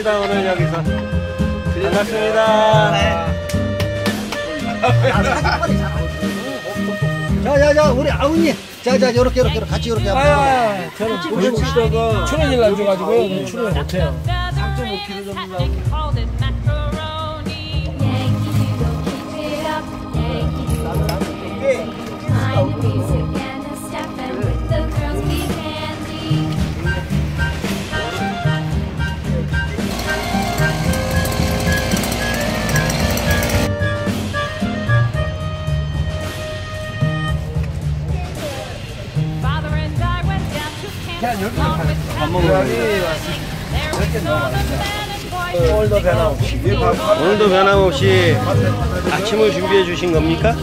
만났습니다 오늘 여기서. 반갑습니다. 자자자 우리 아우님. 자자 요렇게 요렇게 같이 요렇게 한번 아, 저는 오늘 출연일 날 줘가지고요. 오늘 출연을 못해요. 3.5kg 정도 나오고. 오늘도 변함없이. 오늘도 변함없이 아침을 준비해 주신 겁니까?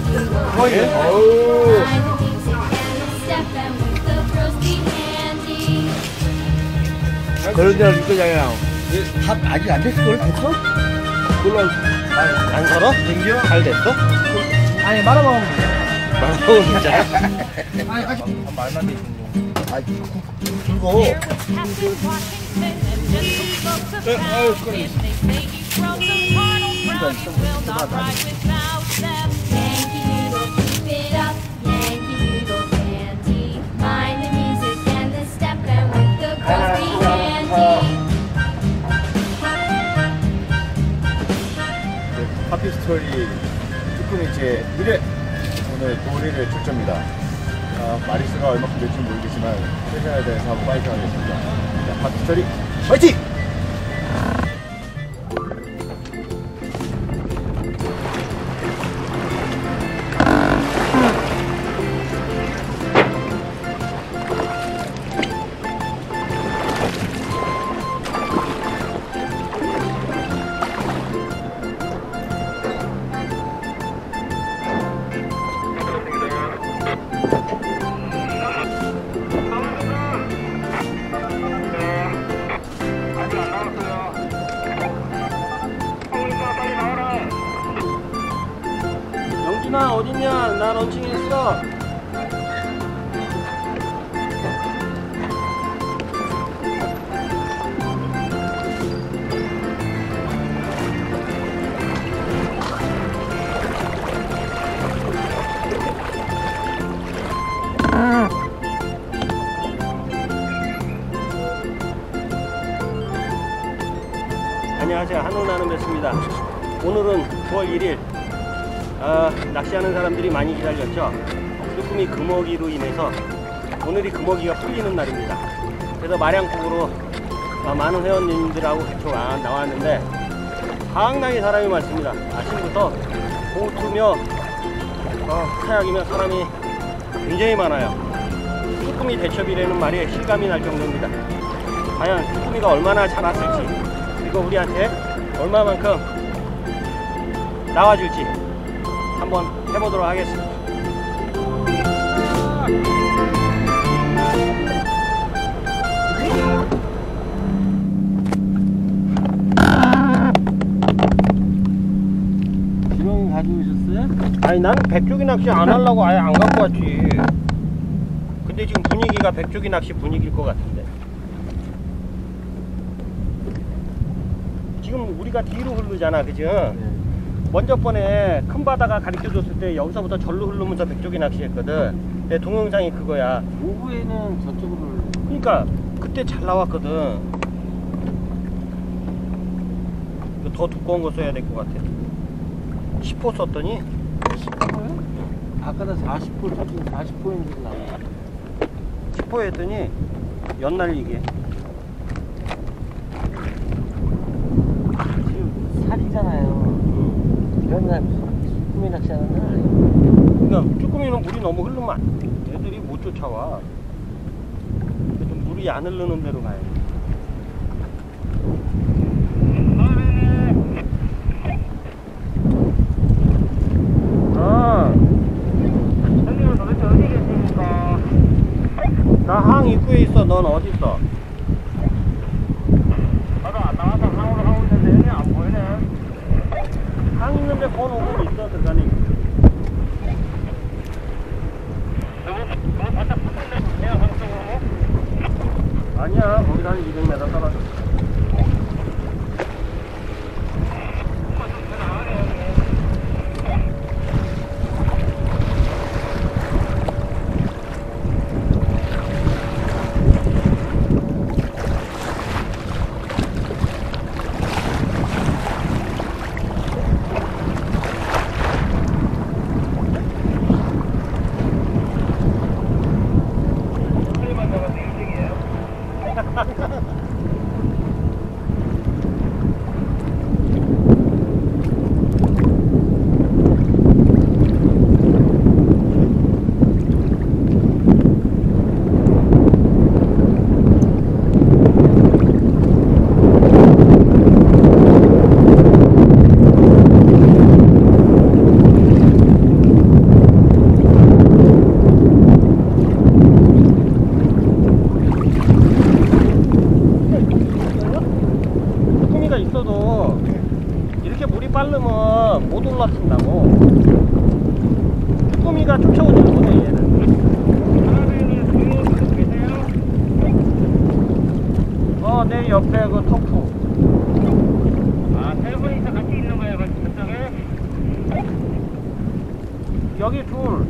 그런 데는 육개장이랑. 밥 아직 안 됐을 걸 됐어? 물론, 안 살아? 잘 됐어? 아니, 말아먹으면 돼. 말하고 진짜 말만 돼 있는 아 이거 Mind the music and the step and with the girls be handy. 하피 스토리 쭈꾸미 제 1회 오늘 도리를 출전입니다. 아, 마리스가 얼마큼 될지 모르겠지만 최선을 다해서 한번 파이팅 하겠습니다. 스토리 파이팅! 뵙습니다 오늘은 9월 1일 아, 낚시하는 사람들이 많이 기다렸죠. 쭈꾸미 금어기로 인해서 오늘이 금어기가 풀리는 날입니다. 그래서 마량국으로 아, 많은 회원님들하고 같이 와- 나왔는데 상당히 사람이 많습니다. 아침부터 보트며 어, 카약이며 사람이 굉장히 많아요. 쭈꾸미 대첩이라는 말이 실감이 날 정도입니다. 과연 쭈꾸미가 얼마나 자랐을지 그리고 우리한테 얼마만큼 나와줄지 한번 해보도록 하겠습니다. 지렁이 가지고 오셨어요? 아니 나는 백조기 낚시 안 하려고 아예 안 갖고 왔지. 근데 지금 분위기가 백조기 낚시 분위기일 것 같은데. 지금 우리가 뒤로 흐르잖아, 그죠? 먼저 번에 큰 바다가 가르쳐 줬을 때 여기서부터 절로 흐르면서 백조기 낚시했거든. 내 동영상이 그거야. 오후에는 저쪽으로. 그러니까 그때 잘 나왔거든. 더 두꺼운 거 써야 될 것 같아. 10호 썼더니 10호요? 아까도 40호, 저쪽 40호인데 나와. 10호 했더니 연날리게. 지금 살이잖아요. 이런 날 꾸미 낚시하는 날 아니에요. 그러니까 쭈꾸미는 물이 너무 흐르면 안 돼. 애들이 못 쫓아와. 좀 물이 안 흐르는 데로 가야 돼. 아. 형님은 도대체 어디 계십니까? 나항 입구에 있어. 넌 어디 있어? 여기 둘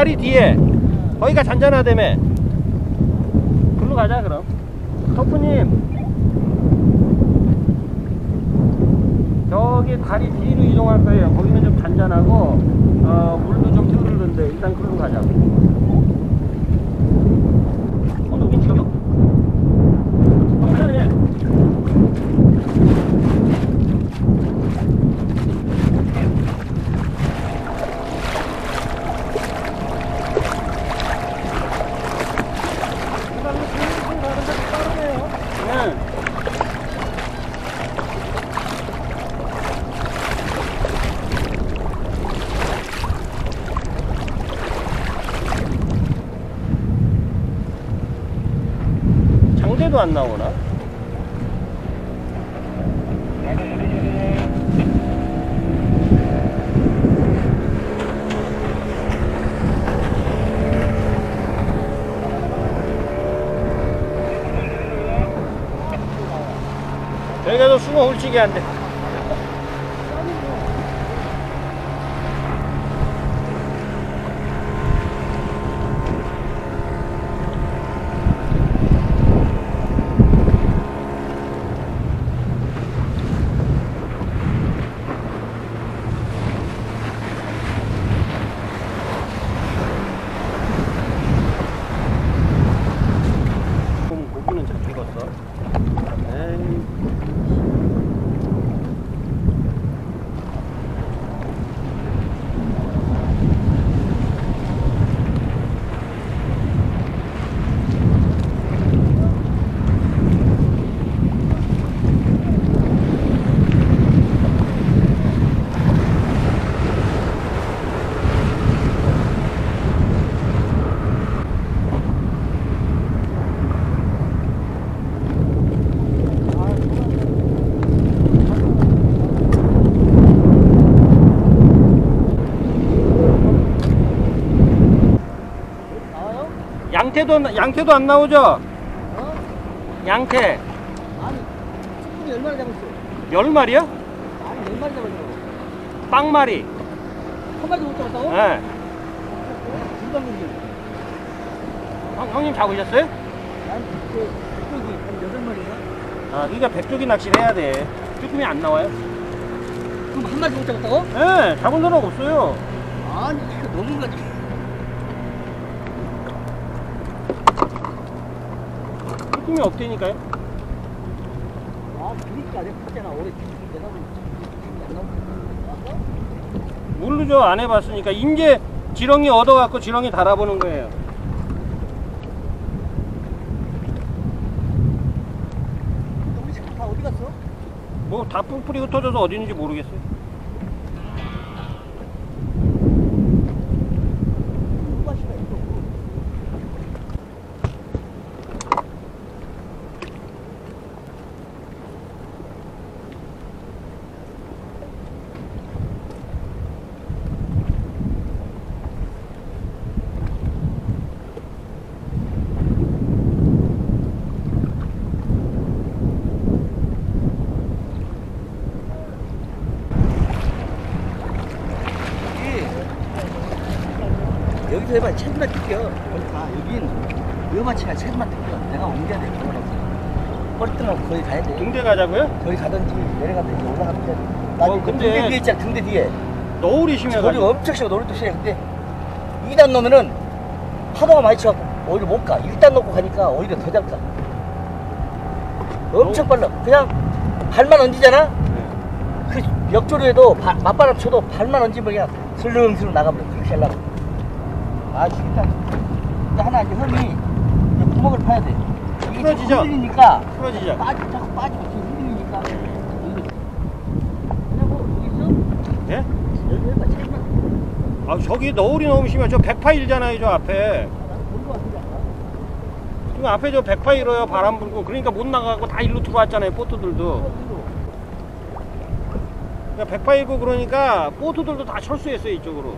다리 뒤에. 거기가 잔잔하다며. 글로 가자 그럼. 터프님. 저기 다리 뒤로 이동할 거예요. 거기는 좀 잔잔하고 어, 물도 좀 흐르는데 일단 글로 가자고 어 여긴 지금 어 괜찮네 응. 장대도 안 나오나? 여기가도 숭어 홀치기 한대. 그럼 고기는 잘 익었어. 에이. 양태도 안- 양태도 안 나오죠? 양태 아니 쭈꾸미 열 마리 잡았어 열 마리야? 아니 열 마리 잡았어 빵 마리. 한 마리도 못 잡았다고? 예. 금방 공기 형, 형님 잡으셨어요? 난 그때 쭈꾸미 한 여덟 마리인가? 아, 그러니까 백조기 낚시를 해야 돼. 쭈꾸미 안 나와요? 그럼 한 마리 못 잡았다고? 예, 잡은 사람 없어요. 아니 이거 너무 가지 쭈꾸미 없다니까요? 아 그러니까 내가 그때나 쭈꾸미 내가 모르죠. 안 해봤으니까. 이제 지렁이 얻어갖고 지렁이 달아보는 거예요. 우리 식구 다 어디 갔어? 뭐 다 뿔뿔이 흩어져서 어디 있는지 모르겠어요. 여기서 해봐. 체드만 뜯겨. 그러니까 여긴 위험하치가 체드만 뜯겨. 내가 옮겨야 돼. 그거라서. 뻘등하고 거기 가야 돼. 등대 가자고요? 거기 가든지 내려가든지 올라가면 돼. 어, 근데- 등대 뒤에 있잖아. 등대 뒤에. 너울이 심해가지고. 엄청 심해. 노래도 심해. 근데 2단 놓으면은 파도가 많이 쳐갖고 오히려 못 가. 1단 놓고 가니까 오히려 더잘 가. 엄청 빨라. 그냥 발만 얹이잖아? 네. 그 역조류에도 바- 맞바람 쳐도 발만 얹으면 그냥 슬렁슬렁 나가버려. 그렇게 하려고. 아, 죽겠다. 근데 하나 이제 흠이 이제 구멍을 파야 돼. 이게 풀어지죠? 자꾸 흔들리니까 풀어지죠? 빠지, 자꾸 빠지고 뒤에 흔들리니까. 이거. 그냥 뭐, 여기 있어? 예? 여기 해봐. 책만. 아, 저기 너울이 너무 심해. 저 백파일잖아요, 저 앞에. 나는 본거 같은데, 아까. 지금 앞에 저 백파일어요, 바람 불고. 그러니까 못 나가고 다 일로 들어왔잖아요, 보트들도. 그러니까 백파일고 그러니까 보트들도 다 철수했어요, 이쪽으로.